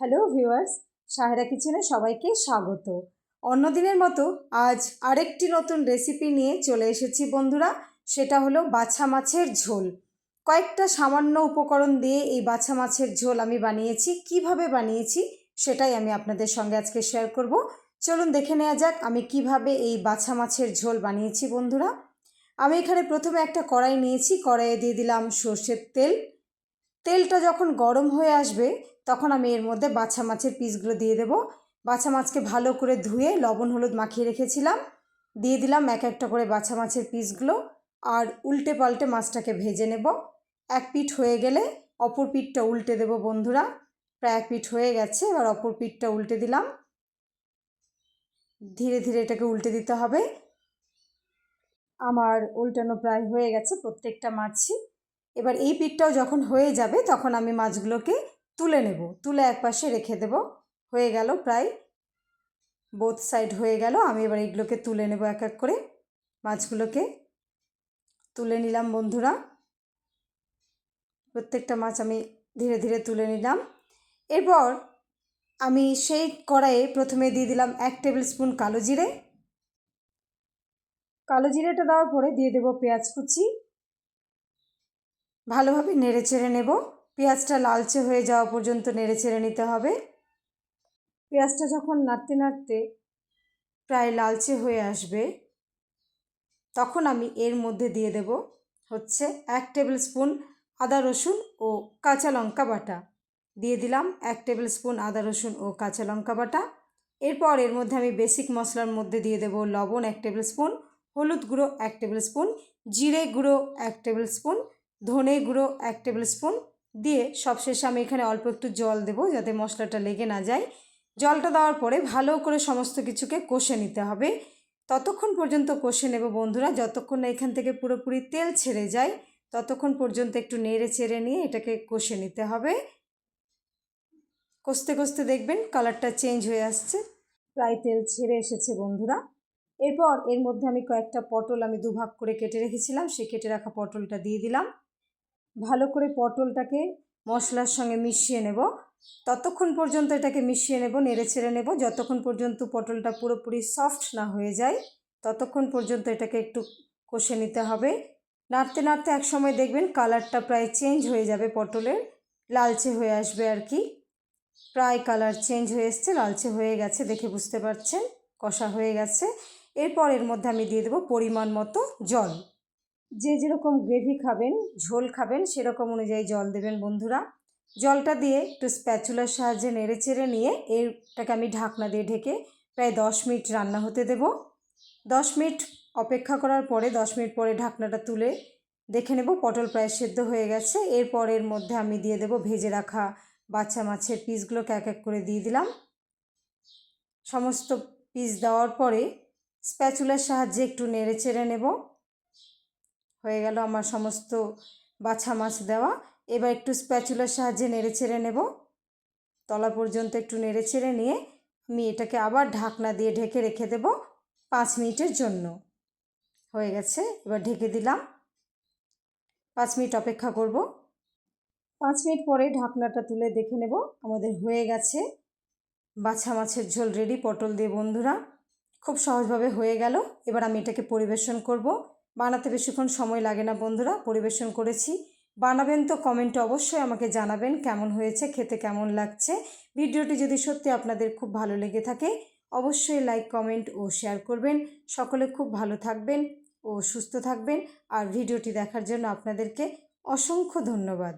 Hello viewers Sahera কিচেনে সবাইকে স্বাগত। অন্যদিনের মতো আজ আরেকটি নতুন রেসিপি নিয়ে চলে এসেছি বন্ধুরা। সেটা হলো বাছা মাছের ঝোল। কয়েকটা সামান্য উপকরণ দিয়ে এই বাছা মাছের ঝোল আমি বানিয়েছি। কীভাবে বানিয়েছি সেটাই আমি আপনাদের সঙ্গে আজকে শেয়ার করব। চলুন দেখে নেওয়া যাক আমি কীভাবে এই বাছা মাছের ঝোল বানিয়েছি বন্ধুরা। আমি এখানে প্রথমে একটা কড়াই নিয়েছি। কড়াইয়ে দিয়ে দিলাম সর্ষের তেল। তেলটা যখন গরম হয়ে আসবে, তখন আমি এর মধ্যে বাছা মাছের পিসগুলো দিয়ে দেবো। বাছা মাছকে ভালো করে ধুয়ে লবণ, হলুদ মাখিয়ে রেখেছিলাম। দিয়ে দিলাম এক একটা করে বাছা মাছের পিসগুলো আর উল্টে পাল্টে মাছটাকে ভেজে নেব। এক পিঠ হয়ে গেলে অপর পিঠটা উল্টে দেব বন্ধুরা। প্রায় এক পিঠ হয়ে গেছে, এবার অপর পিঠটা উল্টে দিলাম। ধীরে ধীরে এটাকে উল্টে দিতে হবে। আমার উল্টানো প্রায় হয়ে গেছে প্রত্যেকটা মাছই। এবার এই পিঠটাও যখন হয়ে যাবে, তখন আমি মাছগুলোকে তুলে নেব। তুলে এক পাশে রেখে দেব। হয়ে গেল প্রায় বোথ সাইড হয়ে গেল। আমি এবার এইগুলোকে তুলে নেব এক এক করে। মাছগুলোকে তুলে নিলাম বন্ধুরা। প্রত্যেকটা মাছ আমি ধীরে ধীরে তুলে নিলাম। এরপর আমি সেই কড়াইয়ে প্রথমে দিয়ে দিলাম এক টেবিল স্পুন কালো জিরে। কালো জিরেটা দেওয়ার পরে দিয়ে দেবো পেঁয়াজ কুচি। ভালোভাবে নেড়ে চেড়ে নেব। পেঁয়াজটা লালচে হয়ে যাওয়া পর্যন্ত নেড়ে চেড়ে নিতে হবে। পেঁয়াজটা যখন নাড়তে নাড়তে প্রায় লালচে হয়ে আসবে, তখন আমি এর মধ্যে দিয়ে দেব হচ্ছে এক টেবিল স্পুন আদা রসুন ও কাঁচা লঙ্কা বাটা। দিয়ে দিলাম এক টেবিল স্পুন আদা রসুন ও কাঁচা লঙ্কা বাটা। এরপর এর মধ্যে আমি বেসিক মশলার মধ্যে দিয়ে দেব লবণ এক টেবিল স্পুন, হলুদ গুঁড়ো এক টেবিল স্পুন, জিরে গুঁড়ো এক টেবিল স্পুন ধনে গুঁড়ো এক টেবিল স্পুন দিয়ে সবশেষে আমি এখানে অল্প একটু জল দেবো যাতে মশলাটা লেগে না যায়। জলটা দেওয়ার পরে ভালো করে সমস্ত কিছুকে কষে নিতে হবে। ততক্ষণ পর্যন্ত কষে নেব বন্ধুরা, যতক্ষণ না এখান থেকে পুরোপুরি তেল ছেড়ে যায়, ততক্ষণ পর্যন্ত একটু নেড়ে চেড়ে নিয়ে এটাকে কষে নিতে হবে। কষতে কষতে দেখবেন কালারটা চেঞ্জ হয়ে আসছে, প্রায় তেল ছেড়ে এসেছে বন্ধুরা। এরপর এর মধ্যে আমি কয়েকটা পটল আমি দুভাগ করে কেটে রেখেছিলাম, সেই কেটে রাখা পটলটা দিয়ে দিলাম। ভালো করে পটলটাকে মশলার সঙ্গে মিশিয়ে নেব। ততক্ষণ পর্যন্ত এটাকে মিশিয়ে নেব, নেড়ে ছেড়ে নেব। যতক্ষণ পর্যন্ত পটলটা পুরোপুরি সফট না হয়ে যায়, ততক্ষণ পর্যন্ত এটাকে একটু কষে নিতে হবে। নাড়তে নাড়তে এক সময় দেখবেন কালারটা প্রায় চেঞ্জ হয়ে যাবে পটলের, লালচে হয়ে আসবে আর কি। প্রায় কালার চেঞ্জ হয়ে এসছে, লালচে হয়ে গেছে দেখে বুঝতে পারছেন, কষা হয়ে গেছে। এরপর এর মধ্যে আমি দিয়ে দেবো পরিমাণ মতো জল। যে যেরকম গ্রেভি খাবেন, ঝোল খাবেন, সেরকম অনুযায়ী জল দেবেন বন্ধুরা। জলটা দিয়ে একটু স্প্যাচুলার সাহায্যে নেড়ে চেড়ে নিয়ে এরটাকে আমি ঢাকনা দিয়ে ঢেকে প্রায় দশ মিনিট রান্না হতে দেব। দশ মিনিট অপেক্ষা করার পরে, দশ মিনিট পরে ঢাকনাটা তুলে দেখে নেব পটল প্রায় সেদ্ধ হয়ে গেছে। এরপর এর মধ্যে আমি দিয়ে দেব ভেজে রাখা বাচ্চা মাছের পিসগুলোকে এক এক করে দিয়ে দিলাম। সমস্ত পিস দেওয়ার পরে স্প্যাচুলার সাহায্যে একটু নেড়ে চেড়ে নেব। হয়ে গেল আমার সমস্ত বাছা মাছ দেওয়া। এবার একটু স্প্যাচুলার সাহায্যে নেড়ে ছেড়ে নেব। তলা পর্যন্ত একটু নেড়ে ছেড়ে নিয়ে আমি এটাকে আবার ঢাকনা দিয়ে ঢেকে রেখে দেব পাঁচ মিনিটের জন্য। হয়ে গেছে, এবার ঢেকে দিলাম। পাঁচ মিনিট অপেক্ষা করব। পাঁচ মিনিট পরে ঢাকনাটা তুলে দেখে নেব। আমাদের হয়ে গেছে। বাছা মাছের ঝোল রেডি পটল দিয়ে বন্ধুরা। খুব সহজভাবে হয়ে গেল। এবার আমি এটাকে পরিবেশন করব। বানাতে বেশিক্ষণ সময় লাগে না, বন্ধুরা। পরিবেশন করেছি। বানাবেন তো কমেন্টে অবশ্যই আমাকে জানাবেন কেমন হয়েছে, খেতে কেমন লাগছে। ভিডিওটি যদি সত্যি আপনাদের খুব ভালো লেগে থাকে, অবশ্যই লাইক, কমেন্ট ও শেয়ার করবেন। সকলে খুব ভালো থাকবেন ও সুস্থ থাকবেন। আর ভিডিওটি দেখার জন্য আপনাদেরকে অসংখ্য ধন্যবাদ।